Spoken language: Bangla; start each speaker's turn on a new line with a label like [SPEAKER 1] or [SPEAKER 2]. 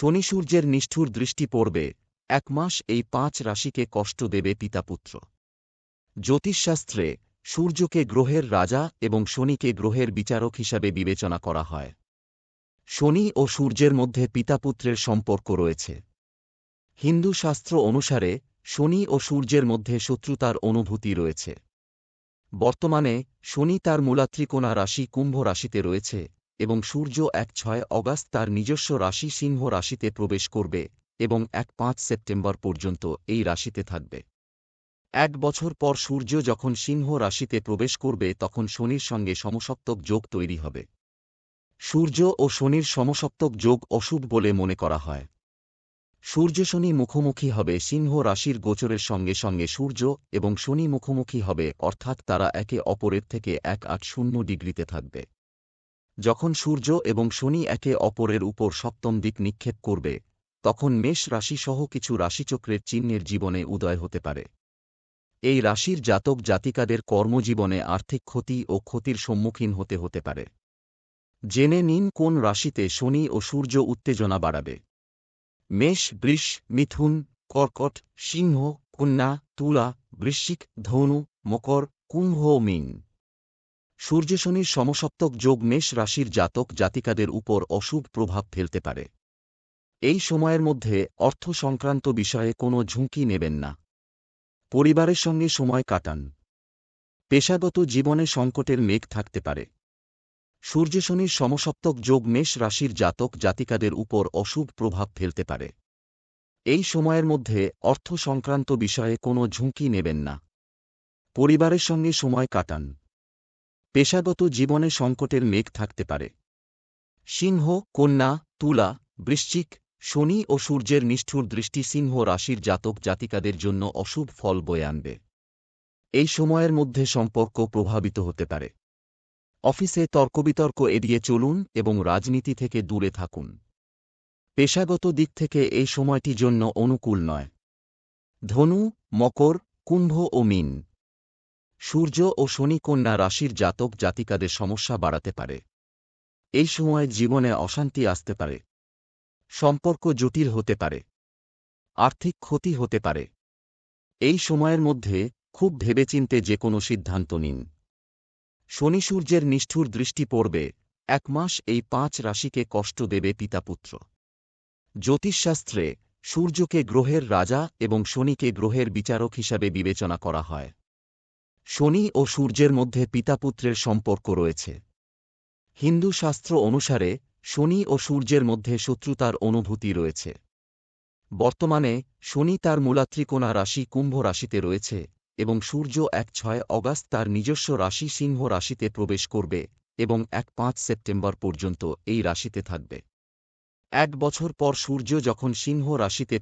[SPEAKER 1] শনি সূর্যের নিষ্ঠুর দৃষ্টি পড়বে, এক মাস এই পাঁচ রাশিকে কষ্ট দেবে পিতাপুত্র। জ্যোতিষশাস্ত্রে সূর্যকে গ্রহের রাজা এবং শনিকে গ্রহের বিচারক হিসাবে বিবেচনা করা হয়। শনি ও সূর্যের মধ্যে পিতাপুত্রের সম্পর্ক রয়েছে। হিন্দু শাস্ত্র অনুসারে শনি ও সূর্যের মধ্যে শত্রুতার অনুভূতি রয়েছে। বর্তমানে শনি তার মূলাত্রিকোণা রাশি কুম্ভ রাশিতে রয়েছে। এবং সূর্য এক ছয় অগাস্ট তার নিজস্ব রাশি সিংহ রাশিতে প্রবেশ করবে এবং এক পাঁচ সেপ্টেম্বর পর্যন্ত এই রাশিতে থাকবে। এক বছর পর সূর্য যখন সিংহ রাশিতে প্রবেশ করবে তখন শনির সঙ্গে সমসপ্তক যোগ তৈরি হবে। সূর্য ও শনির সমসপ্তক যোগ অশুভ বলে মনে করা হয়। সূর্য শনি মুখোমুখি হবে সিংহ রাশির গোচরের সঙ্গে সঙ্গে সূর্য এবং শনি মুখোমুখি হবে, অর্থাৎ তারা একে অপরের থেকে এক আট শূন্য ডিগ্রিতে থাকবে। যখন সূর্য এবং শনি একে অপরের উপর সপ্তম দিক নিক্ষেপ করবে, তখন মেষ রাশিসহ কিছু রাশিচক্রের চিহ্নের জীবনে উদয় হতে পারে। এই রাশির জাতক জাতিকাদের কর্মজীবনে আর্থিক ক্ষতি ও ক্ষতির সম্মুখীন হতে হতে পারে। জেনে নিন কোন রাশিতে শনি ও সূর্য উত্তেজনা বাড়াবে। মেষ, বৃষ, মিথুন, কর্কট, সিংহ, কন্যা, তুলা, বৃশ্চিক, ধনু, মকর, কুম্ভ, মীন। সূর্য শনির সমসপ্তক যোগ মেষ রাশির জাতক জাতিকাদের উপর অশুভ প্রভাব ফেলতে পারে। এই সময়ের মধ্যে অর্থ সংক্রান্ত বিষয়ে কোনো ঝুঁকি নেবেন না। পরিবারের সঙ্গে সময় কাটান। পেশাগত জীবনে সংকটের মেঘ থাকতে পারে। সূর্য শনির সমসপ্তক যোগ মেষ রাশির জাতক জাতিকাদের উপর অশুভ প্রভাব ফেলতে পারে। এই সময়ের মধ্যে অর্থ সংক্রান্ত বিষয়ে কোনো ঝুঁকি নেবেন না। পরিবারের সঙ্গে সময় কাটান। পেশাগত জীবনে সংকটের মেঘ থাকতে পারে। সিংহ, কন্যা, তুলা, বৃশ্চিক, শনি ও সূর্যের নিষ্ঠুর দৃষ্টি সিংহ রাশির জাতক জাতিকাদের জন্য অশুভ ফল বয়ে আনবে। এই সময়ের মধ্যে সম্পর্ক প্রভাবিত হতে পারে। অফিসে তর্কবিতর্ক এড়িয়ে চলুন এবং রাজনীতি থেকে দূরে থাকুন। পেশাগত দিক থেকে এই সময়টি জন্য অনুকূল নয়। ধনু, মকর, কুম্ভ ও মীন। সূর্য ও শনি কন্যা রাশির জাতক জাতিকাদের সমস্যা বাড়াতে পারে। এই সময় জীবনে অশান্তি আসতে পারে। সম্পর্ক জটিল হতে পারে। আর্থিক ক্ষতি হতে পারে। এই সময়ের মধ্যে খুব ভেবেচিন্তে যে কোনো সিদ্ধান্ত নিন। শনি সূর্যের নিষ্ঠুর দৃষ্টি পড়বে, এক মাস এই পাঁচ রাশিকে কষ্ট দেবে পিতাপুত্র। জ্যোতিষশাস্ত্রে সূর্যকে গ্রহের রাজা এবং শনিকে গ্রহের বিচারক হিসাবে বিবেচনা করা হয়। শনি ও সূর্যের মধ্যে পিতাপুত্রের সম্পর্ক রয়েছে। হিন্দু শাস্ত্র অনুসারে, শনি ও সূর্যের মধ্যে শত্রুতার অনুভূতি রয়েছে। বর্তমানে, শনি তার মূলাত্রিকোণা রাশি কুম্ভ রাশিতে রয়েছে এবং সূর্য এক ছয় অগাস্ট তার নিজস্ব রাশি সিংহ রাশিতে প্রবেশ করবে এবং এক পাঁচ সেপ্টেম্বর পর্যন্ত এই রাশিতে থাকবে। এক বছর পর সূর্য যখন সিংহ রাশিতে